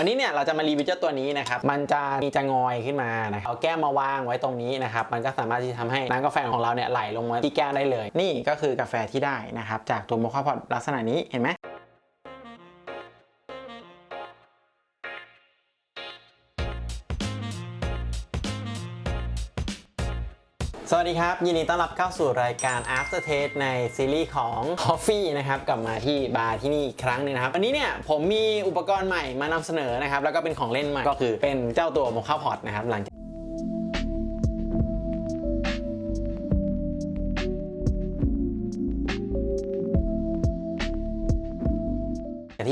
วันนี้เนี่ยเราจะมารีวิวเจ้าตัวนี้นะครับ มันจะมีจะงอยขึ้นมานะครับเอาแก้วมาวางไว้ตรงนี้นะครับ มันก็สามารถที่จะทำให้น้ำกาแฟของเราเนี่ยไหลลงมาที่แก้วได้เลย นี่ก็คือกาแฟที่ได้นะครับ จากตัวโมคาพอดลักษณะนี้เห็นไหม สวัสดีครับ ยินดีต้อนรับเข้าสู่รายการ After Taste ในซีรีส์ของ Coffee นะครับ กลับมาที่บาร์ที่นี่อีกครั้งหนึงนะครับ วันนี้เนี่ยผมมีอุปกรณ์ใหม่มานำเสนอนะครับ แล้วก็เป็นของเล่นใหม่ก็คือเป็นเจ้าตัวโมคาพอตนะครับหลังจาก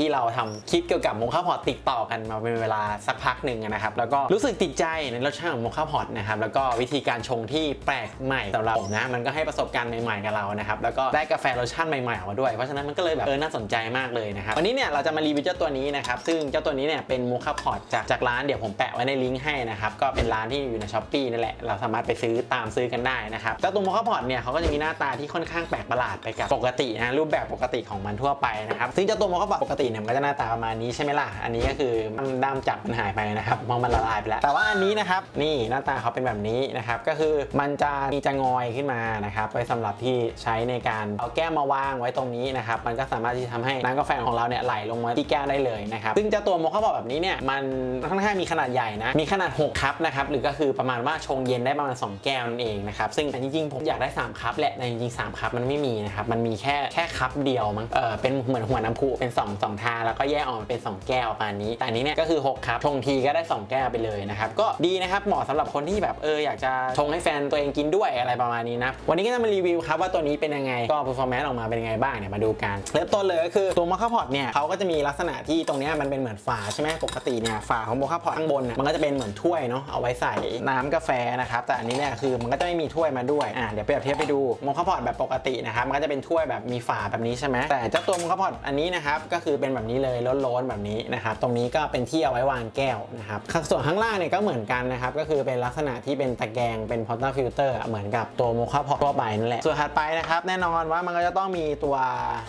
ที่เราทำคลิปเกี่ยวกับโมคาพอตติดต่อกันมาเป็นเวลาสักพักหนึ่งนะครับแล้วก็รู้สึกติดใจในรสชาติของโมคาพอตนะครับแล้วก็วิธีการชงที่แปลกใหม่สำหรับผมนะมันก็ให้ประสบการณ์ใหม่ๆกับเรานะครับแล้วก็ได้กาแฟรสชาติใหม่ๆออกมาด้วยเพราะฉะนั้นมันก็เลยแบบเออน่าสนใจมากเลยนะครับวันนี้เนี่ยเราจะมารีวิวเจ้าตัวนี้นะครับซึ่งเจ้าตัวนี้เนี่ยเป็นโมคาพอตจากจากร้านเดี๋ยวผมแปะไว้ในลิงก์ให้นะครับก็เป็นร้านที่อยู่ในช้อปปี้นั่นแหละเราสามารถไปซื้อตามซื้อกันได้นะครับเจ้าตัวโมคาพอตเนี่ยเขาก็จะมีหน้าตาที่ค่อนข้างแปลกประหลาดไปกับปกตินะรูปแบบปกติของมันทั่วไปนะครับซึ่งเจ้าตัวโมคาพอตปกติเนี่ยมันก็จะหน้าตาประมาณนี้ใช่ไหมล่ะ อันนี้ก็คือมันด้ามจับมันหายไปนะครับมองมันละลายไปแล้ว แต่ว่าอันนี้นะครับนี่หน้าตาเขาเป็นแบบนี้นะครับก็คือมันจะมีจะงอยขึ้นมานะครับไว้สำหรับที่ใช้ในการเอาแก้วมาวางไว้ตรงนี้นะครับมันก็สามารถที่จะทำให้น้ำกาแฟของเราเนี่ยไหลลงมาที่แก้วได้เลยนะครับซึ่งเจ้าตัวโมคาพอแบบนี้เนี่ยมันค่อนข้างมีขนาดใหญ่นะมีขนาด 6 คัพนะครับหรือก็คือประมาณว่าชงเย็นได้ประมาณ 2 แก้วนั่นเองนะครับซึ่งจริงๆผมอยากได้ 3 คัพแหละแต่จริงๆ3คัพมันไม่มีนะครับมันมีแค่แค่คัพเดียวมั้งเออเป็นเหมือนหัวน้ำพุเป็น2 2ทาแล้วก็แยกออกมาเป็น 2 แก้วประมาณนี้ แต่อันนี้เนี่ยก็คือ 6คัพชงทีก็ได้ 2 แก้วไปเลยนะครับ ก็ดีนะครับ เหมาะสำหรับคนที่แบบเอออยากจะชงให้แฟนตัวเองกินด้วยอะไรประมาณนี้นะ วันนี้ก็จะมารีวิวครับว่าตัวนี้เป็นยังไง ก็ performance ออกมาเป็นยังไงบ้างเนี่ยมาดูกันเริ่มต้นเลยก็คือตัวมอคาพอตเนี่ยเขาก็จะมีลักษณะที่ตรงเนี้ยมันเป็นเหมือนฝาใช่ไหมปกติเนี่ยฝาของโมคาพอตข้างบนเนี่ยมันก็จะเป็นเหมือนถ้วยเนาะเอาไว้ใส่น้ำกาแฟนะครับแต่อันนี้เนี่ยคือมันก็จะไม่มีถ้วยมาด้วยอ่าเดี๋ยวเปรียบเทียบไปดูโมคาพอตแบบปกตินะครับมันก็จะเป็นถ้วยแบบมีฝาแบบนี้ใช่ไหมแต่เจ้าตัวโมคาพอตอันนี้นะครับก็คือเป็นแบบนี้เลยโล้นๆแบบนี้นะครับตรงนี้ก็เป็นที่เอาไว้วางแก้วนะครับส่วนข้างล่างเนี่ยก็เหมือนกันนะครับก็คือเป็นลักษณะที่เป็นตะแกรงเป็นพอตเตอร์ฟิลเตอร์เหมือนกับตัวโมคาพอตทั่วไปนั่นแหละส่วนถัดไปนะครับแน่นอนว่ามันก็จะต้องมีตัว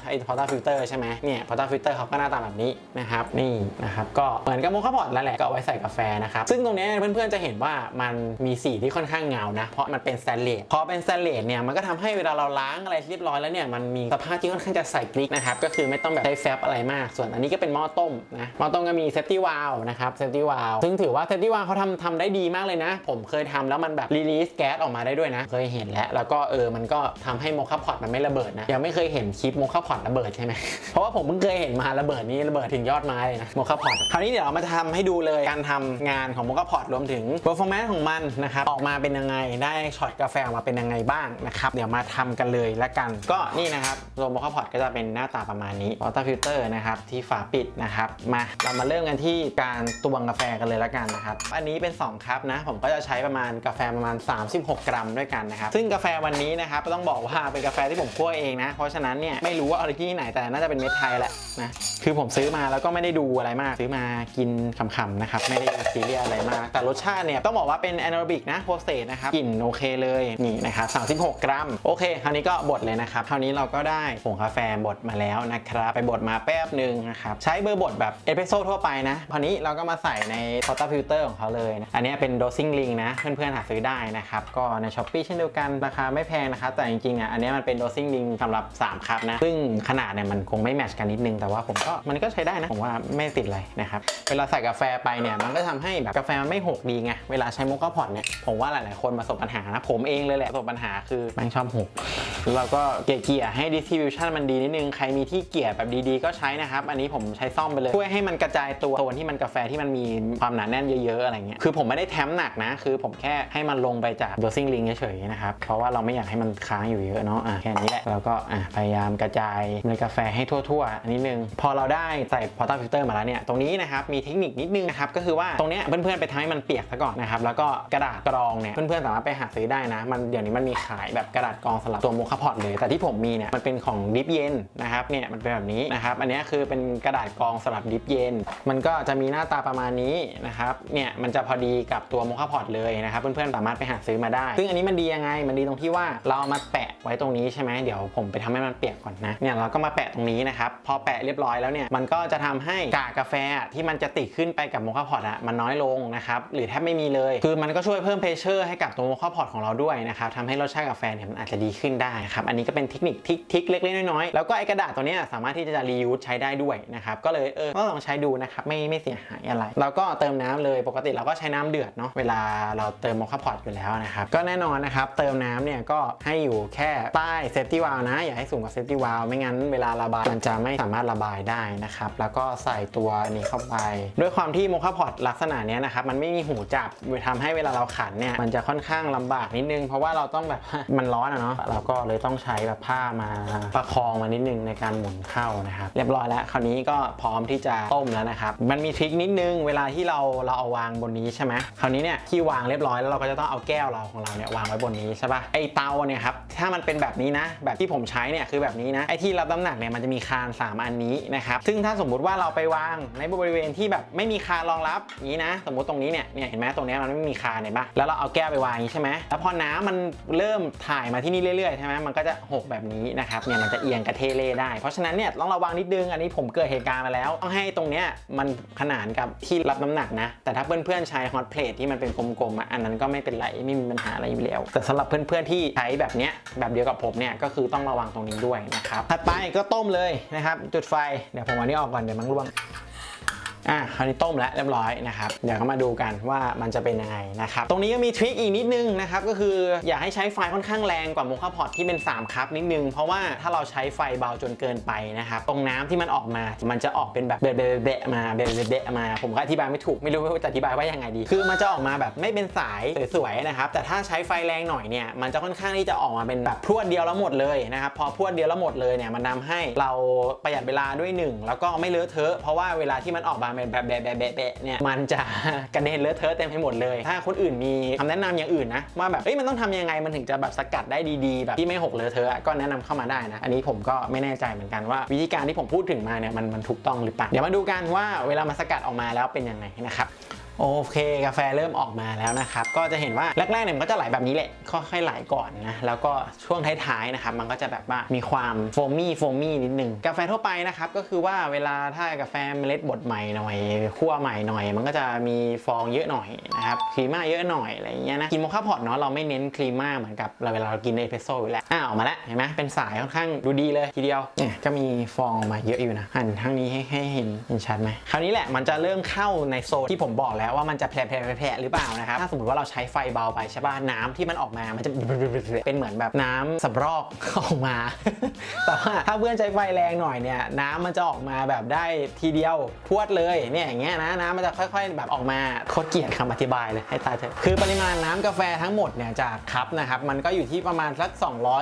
ไอ้พอตเตอร์ฟิลเตอร์ใช่ไหมเนี่ยพอตเตอร์ฟิลเตอร์เขาก็หน้าตาแบบนี้นะครับนี่นะครับก็เหมือนกับโมคาพอตนั่นแหละก็เอาไว้ใส่กาแฟนะครับซึ่งตรงนี้เพื่อนๆจะเห็นว่ามันมีสีที่ค่อนข้างเงานะเพราะมันเป็นสแตนเลสพอเป็นสแตนเลสเนี่ยมันก็ทำให้เวลาเราล้างอะไรเรียบร้อยแล้วเนี่ยมันมีสภาพที่ค่อนข้างจะใส่กริกนะครับก็คือไม่ต้องแบบใช้แฟบอะไรมากส่วนอันนี้ก็เป็นหม้อต้มนะหม้อต้มก็มีเซฟตี้วาลนะครับเซฟตี้วาลซึ่งถือว่าเซฟตี้วาลเขาทำทำได้ดีมากเลยนะ ผมเคยทำแล้วมันแบบรีลีสแก๊สออกมาได้ด้วยนะ เคยเห็นแล้วแล้วก็เออมันก็ทำให้โมคาพอตมันไม่ระเบิดนะ ยังไม่เคยเห็นคลิปโมคาพอตระเบิดใช่ไหมเพราะว่าผมเพิ่งเคยเห็นมาระเบิดนี้ระเบิดถึงยอดไม้เลยนะโมคาพอตคราวนี้เดี๋ยวเรามาทำให้ดูเลยการทำงานของโมคาพอตรวมถึง performance ของมันนะครับออกมาเป็นยังไงได้ช็อตกาแฟออกมาเป็นยังไงบ้างนะครับเดี๋ยวมาทำกันเลยละกัน ก็นี่นะครับตัวโมคาพอตก็จะเป็นหน้าตาประมาณนี้ water filter นะครับที่ฝาปิดนะครับมาเรามาเริ่มกันที่การตวงกาแฟกันเลยละกันนะครับอันนี้เป็น2ครับนะผมก็จะใช้ประมาณกาแฟประมาณ 36 กรัมด้วยกันนะครับซึ่งกาแฟวันนี้นะครับต้องบอกว่าเป็นกาแฟที่ผมคั่วเองนะเพราะฉะนั้นเนี่ยไม่รู้ว่าออริจินที่ไหนแต่น่าจะเป็นเม็ดไทยแหละนะคือผมซื้อมาแล้วก็ไม่ได้ดูอะไรมากซื้อมากินขำๆนะครับไม่ได้ซีเรียสอะไรมาก แต่รสชาติเนี่ยต้องบอกว่าเป็นแอนโรบิกนะโปรเซสนะครับกลิ่นโอเคเลยนี่นะครับ36 กรัมโอเคคราวนี้ก็บดเลยนะครับคราวนี้เราก็ได้ผงกาแฟบดมาแล้วนะครับไปบดมาแป๊บหนึงนะครับ ใช้เบอร์บดแบบเอสเปรสโซ่ทั่วไปนะคราวนี้เราก็มาใส่ในพอตเตอร์ฟิลเตอร์ของเขาเลยนะอันนี้เป็นโดซิ่งลิงนะ เพื่อนๆหาซื้อได้นะครับ ก็ในช้อปปีเช่นเดียวกันราคาไม่แพงนะครับ แต่จริงๆอะอันนี้มันเป็นโดซิ่งลิงสำหรับ 3ครับนะ ซึ่งขนาดเนี่ยมันคงไม่แมชกันนิดนึงแต่ว่าผมก็มันก็ใช้ได้นะผมว่าไม่ติดอะไรนะครับเวลาใส่กาแฟไปเนี่ยมันก็ทำให้แบบกาแฟมันไม่หกดีไงเวลาใช้โมคาพอตเนี่ยผมว่าหลายๆคนประสบปัญหานะผมเองเลยแหละประสบปัญหาคือแม่งชอบหก แล้วก็เกลี่ยๆให้ distribution มันดีนิดนึง ใครมีที่เกลี่ยแบบดีๆ ก็ใช้นะครับ อันนี้ผมใช้ซ่อมไปเลยช่วยให้มันกระจายตัวโซนที่มันกาแฟที่มันมีความหนาแน่นเยอะๆ อะไรเงี้ย คือผมไม่ได้แถมหนักนะ คือผมแค่ให้มันลงไปจาก dosing ring เฉยๆ นะครับ เพราะว่าเราไม่อยากให้มันค้างอยู่เยอะเนาะ อะแค่นี้แหละ แล้วก็อะพยายามกระจายเมล็ดกาแฟให้ทั่วๆนิดนึง พอเราได้ใส่พอต t ฟิลเตอร์มาแล้วเนี่ย ตรงนี้นะครับ มีเทคนิคนิดนึงนะครับ ก็คือว่าตรงเนี้ยเพื่อนๆ ไปทำให้มันเปียกซะก่อนนะครับ แล้วก็กระดาษกรองเนี่ย เพื่อนๆ สามารถไปหาซื้อได้นะ มันเดี๋ยวนี้มันมีขายแบบกระดาษกรองสำหรับตัวโมคาพอตเลย แต่ที่ผมมีเนี่ยมันเป็นของดิฟเย็นนะครับเนี่ยมันเป็นแบบนี้นะครับอันนี้คือเป็นกระดาษกรองสำหรับดิฟเย็นมันก็จะมีหน้าตาประมาณนี้นะครับเนี่ยมันจะพอดีกับตัวโมคาพอร์ตเลยนะครับเพื่อนๆสามารถไปหาซื้อมาได้ ซึ่งอันนี้มันดียังไงมันดีตรงที่ว่าเราเอามาแปะไว้ตรงนี้ใช่ไหมเดี๋ยวผมไปทำให้มันเปียกก่อนนะเนี่ยเราก็มาแปะตรงนี้นะครับพอแปะเรียบร้อยแล้วเนี่ยมันก็จะทำให้กากกาแฟที่มันจะติดขึ้นไปกับโมคาพอร์ตอะมันน้อยลงนะครับหรือแทบไม่มีเลย คือมันก็ช่วยเพิ่มเพรสเชอร์ให้กับตัวโมคาพอตของเราด้วยนะครับทำให้รสชาติกาแฟเนี่ยมันอาจจะดีขึ้นได้ครับ อันนี้ก็เป็นเทคนิคทิกทิกเล็กๆน้อยๆ แล้วก็ไอกระดาษตัวนี้สามารถที่จะรียูสใช้ได้ด้วยนะครับ ก็เลยเออก็ลองใช้ดูนะครับ ไม่ไม่เสียหายอะไรแล้วก็เติมน้ำเลยปกติเราก็ใช้น้ำเดือดเนาะเวลาเราเติมโมคาพอตอยู่แล้วนะครับ ก็แน่นอนนะครับเติมน้ำเนี่ยก็ให้อยู่แค่ใต้เซฟตี้วาลนะ อย่าให้สูงกว่าเซฟตี้วาลไม่งั้นเวลาระบายมันจะไม่สามารถระบายได้นะครับ แล้วก็ใส่ตัวนี้เข้าไป ด้วยความที่โมคาพอตลักษณะนี้นะครับมันไม่มีหูจับทำให้เวลาเราขันเนี่ยมันจะค่อนข้างลำบากนิดนึง เพราะว่าเราต้องแบบมันร้อนอะเนาะเราก็เลยต้องใช้แบบผ้ามาประคองมานิดนึงในการหมุนเข้านะครับ เรียบร้อยแล้ว คราวนี้ก็พร้อมที่จะต้มแล้วนะครับ มันมีทริคนิดนึงเวลาที่เราเราเอาวางบนนี้ใช่ไหมคราวนี้เนี่ยที่วางเรียบร้อยแล้วเราก็จะต้องเอาแก้วเราของเราเนี่ยวางไว้บนนี้ใช่ปะไอเตาเนี่ยครับถ้ามันเป็นแบบนี้นะ แบบที่ผมใช้เนี่ยคือแบบนี้นะไอที่รับน้ำหนักเนี่ยมันจะมีคาน 3 อันนี้นะครับซึ่งถ้าสมมุติว่าเราไปวางในบริเวณที่แบบไม่มีคานรองรับอย่างนี้นะ สมมติตรงนี้เนี่ยเนี่ยเห็นไหมตรงนี้มันไม่มีคานเห็นปะแล้วเราเอาแก้วไปวางอย่างนี้ใช่ไหมแล้วพอน้ำมันเริ่มถ่ายมาที่นี่เรื่อยๆใช่ไหมมันก็จะหกแบบนี้นะครับเนี่ยมันจะเอียงกระเทเล่ได้ เพราะฉะนั้นเนี่ยต้องระวังนิดนึงอันนี้ผมเกิดเหตุการณ์มาแล้วต้องให้ตรงเนี้ยมันขนานกับที่รับน้ำหนักนะ แต่ถ้าเพื่อนๆใช้ฮอตเพลทที่มันเป็นกลมๆอันนั้นก็ไม่เป็นไรไม่มีปัญหาอะไรอยู่แล้ว แต่สำหรับเพื่อนๆที่ใช้แบบเนี้ยแบบเดียวกับผมเนี่ยก็คือต้องระวังตรงนี้ด้วยนะครับถัดไปก็ต้มเลยนะครับจุดไฟเดี๋ยวผมเอาอันนี้ออกก่อนเดี๋ยวมันร่วง อะคราวนี้ต้มแล้วเรียบร้อยนะครับ เดี๋ยวก็มาดูกันว่ามันจะเป็นยังไงนะครับ ตรงนี้ก็มีทริคอีกนิดนึงนะครับ ก็คืออย่าให้ใช้ไฟค่อนข้างแรงกว่าโมคาพอตที่เป็น 3คัพนิดนึง เพราะว่าถ้าเราใช้ไฟเบาจนเกินไปนะครับ ตรงน้ำที่มันออกมา มันจะออกเป็นแบบเบะเบะเบะมาเบะเบะเบะมา ผมก็อธิบายไม่ถูก ไม่รู้ว่าจะอธิบายว่ายังไงดี คือมันจะออกมาแบบไม่เป็นสายสวยๆนะครับ แต่ถ้าใช้ไฟแรงหน่อยเนี่ย มันจะค่อนข้างที่จะออกมาเป็นแบบพรวดเดียวแล้วหมดเลยนะครับ พอพรวดเดียวแล้วหมดเลยเนี่ย มันทาให้เราประหยัดเวลาด้วยหนึ่งแล้วก็ไม่เลอะเทอะ เพราะว่าเวลาที่มันออกมาเป็นแบบแบะแบะแบบเนี่ยมันจะกระเด็นเลอะเทอะเต็มไปหมดเลย ถ้าคนอื่นมีคำแนะนำอย่างอื่นนะว่าแบบเอ้ยมันต้องทำยังไงมันถึงจะแบบสกัดได้ดีๆ แบบที่ไม่หกเลอะเทอะก็แนะนำเข้ามาได้นะอันนี้ผมก็ไม่แน่ใจเหมือนกันว่าวิธีการที่ผมพูดถึงมาเนี่ยมันมันถูกต้องหรือเปล่าเดี๋ยวมาดูกันว่าเวลามาสกัดออกมาแล้วเป็นยังไงนะครับ โอเคกาแฟเริ่มออกมาแล้วนะครับ ก็จะเห็นว่าแรกๆเนี่ยมันก็จะไหลแบบนี้แหละค่อยๆไหลก่อนนะแล้วก็ช่วงท้ายๆนะครับมันก็จะแบบว่ามีความโฟมี่โฟมี่นิดนึงกาแฟทั่วไปนะครับก็คือว่าเวลาถ้ากาแฟเมล็ดบดใหม่หน่อยคั่วใหม่หน่อย มันก็จะมีฟองเยอะหน่อยนะครับครีม่าเยอะหน่อยอะไรอย่างเงี้ยนะกินโมคาพอตเนาะเราไม่เน้นครีม่าเหมือนกับเราเวลาเรากินเอสเปรสโซ่อยู่แล้วอ่าออกมาแล้วเห็นไหมเป็นสายค่อนข้างดูดีเลยทีเดียวเนี่ยก็มีฟองออกมาเยอะอยู่นะหันทางนี้ให้ให้เห็นเห็นชัดไหมคราวนี้แหละมันจะเริ่มเข้าในโซนที่ผมบอกแล้วว่ามันจะแผลแผลหรือเปล่านะครับ ถ้าสมมติว่าเราใช้ไฟเบาไปใช่ป่ะน้ำที่มันออกมา มันจะเป็นเหมือนแบบน้ำสำรอกออกมา แต่ว่าถ้าเพื่อนใช้ไฟแรงหน่อยเนี่ยน้ำมันจะออกมาแบบได้ทีเดียวพรวดเลยเนี่ยอย่างเงี้ยนะน้ำมันจะค่อย ๆ แบบออกมาโคตรเกลียดคำอธิบายเลยให้ตายเถอะคือปริมาณน้ำกาแฟทั้งหมดเนี่ยจากคัพนะครับมันก็อยู่ที่ประมาณสัก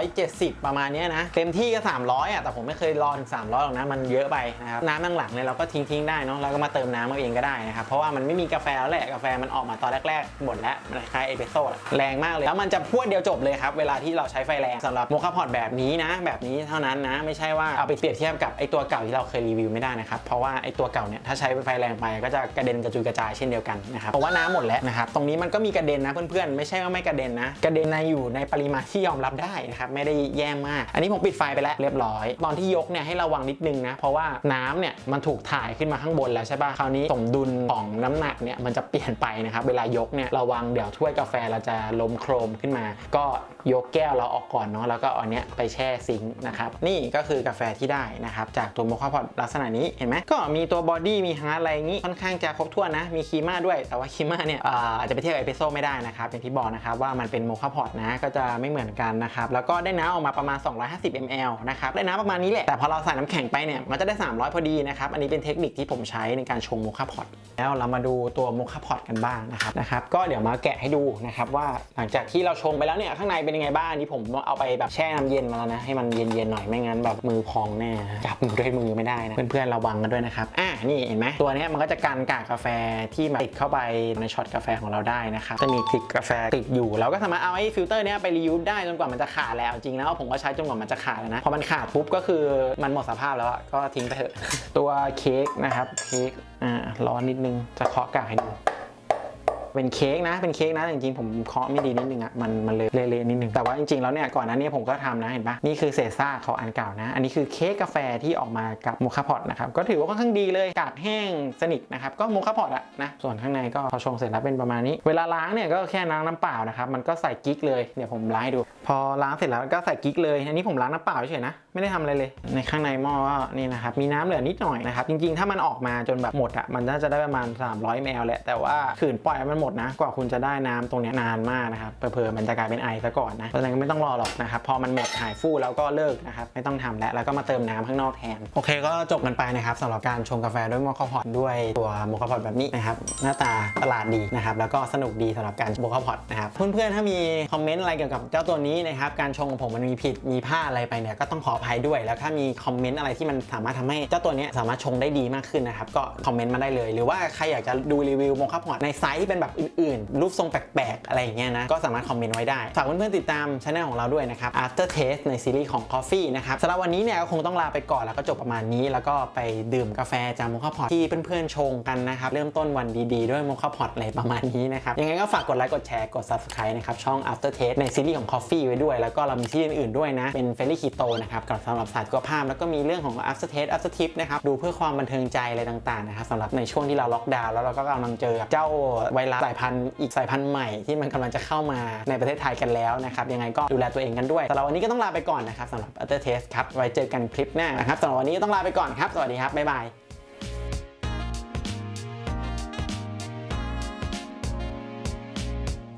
270 ประมาณเนี้ยนะเต็มที่ก็ 300อะแต่ผมไม่เคยรอถึง300หรอกนะมันเยอะไปนะครับน้ำหลังๆเนี่ยเราก็ทิ้งๆได้เนาะแล้วก็มาเติมน้ำเอาเองก็ได้นะครับเพราะว่ามันไม่มีกาแฟแล้วแหละกาแฟมันออกมาตอนแรกๆหมดแล้วมันคล้ายเอสเปรสโซ่แหละแรงมากเลยแล้วมันจะพรวดเดียวจบเลยครับเวลาที่เราใช้ไฟแรงสำหรับโมคาพอตแบบนี้นะ แบบนี้เท่านั้นนะ ไม่ใช่ว่าเอาไปเปรียบเทียบกับไอตัวเก่าที่เราเคยรีวิวไม่ได้นะครับเพราะว่าไอตัวเก่าเนี่ยถ้าใช้ไฟแรงไปก็จะกระเด็นกระจุยกระจายเช่นเดียวกันนะครับเพราะว่าน้ำหมดแล้วนะครับตรงนี้มันก็มีกระเด็นนะเพื่อนๆไม่ใช่ว่าไม่กระเด็นนะกระเด็นในอยู่ในปริมาณที่ยอมรับได้นะครับไม่ได้แย่มาก อันนี้ผมปิดไฟไปแล้วเรียบร้อย ตอนที่ยกเนี่ยให้ระวังนิดนึงนะเพราะว่าน้ำเนี่ยมันถูกถ่ายขึ้นมาข้างบนแล้วใช่ป่ะคราวนี้สมดุลของน้ำหนักเนี่ยมันจะเปลี่ยนไปนะครับ เวลายกเนี่ยระวังเดี๋ยวถ้วยกาแฟเราจะล้มโครมขึ้นมา ก็ยกแก้วเราออกก่อนเนาะแล้วก็เอาเนี้ยไปแช่ซิงค์นะครับนี่ก็คือกาแฟที่ได้นะครับจากตัวโมคาพอตลักษณะนี้เห็นไหมก็มีตัวบอดี้มีฮาร์ดอะไรอย่างงี้ค่อนข้างจะครบถ้วนนะมีคีม่าด้วยแต่ว่าคีม่าเนี่ยอาอาจจะไปเทียบกับเอสเปโซไม่ได้นะครับอย่างที่บอกนะครับว่ามันเป็นโมคาพอตนะก็จะไม่เหมือนกันนะครับแล้วก็ได้น้ำออกมาประมาณ 250 ml นะครับได้น้ำประมาณนี้แหละแต่พอเราใส่น้ำแข็งไปเนี่ยมันจะได้ 300 พอดีนะครับอันนี้เป็นเทคนิคที่ผมใช้ในการชงโมคาพอตแล้วเรามาดูตัวโมคาพอตกันบ้างนะครับนะครับ ก็เดี๋ยวมาแกะให้ดูนะครับว่าหลังจากที่เราชงไปแล้วเนี่ยข้างในเป็นยังไงบ้างนี่ผมเอาไปแบบแช่น้ำเย็นมาแล้วนะให้มันเย็นๆหน่อยไม่งั้นแบบมือพองแน่จับด้วยมือไม่ได้นะเพื่อนๆระวังกันด้วยนะครับอะนี่เห็นไหมตัวเนี้ยมันก็จะกันกากกาแฟที่มาติดเข้าไปในช็อตกาแฟของเราได้นะครับจะมีคลิกกาแฟติดอยู่ เราก็สามารถเอาไอ้ฟิลเตอร์เนี้ยไปรียูสได้จนกว่ามันจะขาดแล้วจริงแล้วผมก็ใช้จนกว่ามันจะขาดแล้วนะพอมันขาดปุ๊บก็คือมันหมดสภาพแล้วก็ทิ้งไปเถอะตัวเค้กนะครับเค้ก อ่าร้อนนิดนึงจะเคาะกากให้ดู เป็นเค้กนะเป็นเค้กนะแต่จริงๆผมเคาะไม่ดีนิดนึงอะมันมันเลยเละๆนิดนึงแต่ว่าจริงๆแล้วเนี่ยก่อนหน้านี้ผมก็ทำนะเห็นปะนี่คือเศษซากของอันเก่านะ อันนี้คือเค้กกาแฟที่ออกมากับโมคาพอตนะครับก็ถือว่าค่อนข้างดีเลยกากแห้งสนิทนะครับก็โมคาพอตอะนะส่วนข้างในก็พอชงเสร็จแล้วเป็นประมาณนี้ เวลาล้างเนี่ยก็แค่ล้างน้ำเปล่านะครับมันก็ใส่กิ๊กเลยเดี๋ยวผมล้างให้ดู พอล้างเสร็จแล้วก็ใส่กิ๊กเลยอันนี้ผมล้างน้ำเปล่าเฉยๆนะไม่ได้ทำอะไรเลย ในข้างในหม้อก็นี่นะครับมีน้ำเหลือนิดหน่อยนะครับจริงๆ ถ้ามันออกมาจนแบบหมดอะมันน่าจะได้ประมาณ 300มลแหละแต่ว่าขืนปล่อยให้มันหมดนะ กว่าคุณจะได้น้ำตรงนี้นานมากนะครับเผลอๆมันจะกลายเป็นไอซะก่อนนะเพราะฉะนั้นก็ไม่ต้องรอหรอกนะครับพอมันหมดหายฟู่แล้วก็เลิกนะครับไม่ต้องทำแล้วแล้วก็มาเติมน้ำข้างนอกแทนโอเค ก็จบกันไปนะครับสำหรับการชงกาแฟด้วยโมคาพอตด้วยตัวโมคาพอตแบบนี้นะครับหน้าตาประหลาดดีนะครับแล้วก็สนุกดีสำหรับการโมคาพอตนะครับเพื่อนๆถ้ามีคอมเมนต์อะไรเกี่ยวกับเจ้าตัวนี้นะครับการชงของผมมันมีผิดมีพลาดอะไรไปเนี่ยก็ต้องขออภัยด้วย แล้วถ้ามีคอมเมนต์อะไรที่มันสามารถทำให้เจ้าตัวนี้สามารถชงได้ดีมากขึ้นนะครับก็คอมเมนต์มาได้เลย หรือว่าใครอยากจะดูรีวิวโมคาพอตในไซส์ที่เป็นแบบอื่นๆ รูปทรงแปลกๆ อะไรอย่างเงี้ยนะ ก็สามารถคอมเมนต์ไว้ได้ ฝากเพื่อนๆติดตามช anel ของเราด้วยนะครับ After Taste ในซีรีส์ของ Coffee นะครับสำหรับวันนี้เนี่ยก็คงต้องลาไปก่อนแล้วก็จบประมาณนี้แล้วก็ไปดื่มกาแฟจากโมคาพอตที่เพื่อนๆชงกันนะครับเริ่มต้นวันดีๆด้วยโมคาพอตอะไรประมาณนี้นะครับยังไงก็ฝากกดไลค์กดแชร์กด subscribe นะครับช่อง After Taste ในซีรีส์ของ Coffee ไว้ด้วย แล้วก็เรามีซีรีส์อื่นๆด้วยนะเป็น f e r r y Keto นะครับกับสำหรับสายสุขภาพแล้วก็มีเรื่องของ After Taste After Tip นะครับดูเพื่อความบันเทิงใจอะไรต่างๆนะครับสำหรับในช่วงที่เราล็อกดาวน์แล้วเราก็กำลังเจอกับเจ้าไวรัสสายพันธุ์อีกสายพันธุ์ใหม่ที่มันกำลังจะเข้ามาในประเทศไทยกันแล้วนะครับยังไงก็ดูแลตัวเองกันด้วยสำหรับวันนี้ก็ต้องลาไปก่อนนะครับสำหรับ After Taste ครับไว้เจอกันคลิปหน้านะครับสำหรับวันนี้ก็ต้องลาไปก่อนครับสวัสดีครับบ๊ายบาย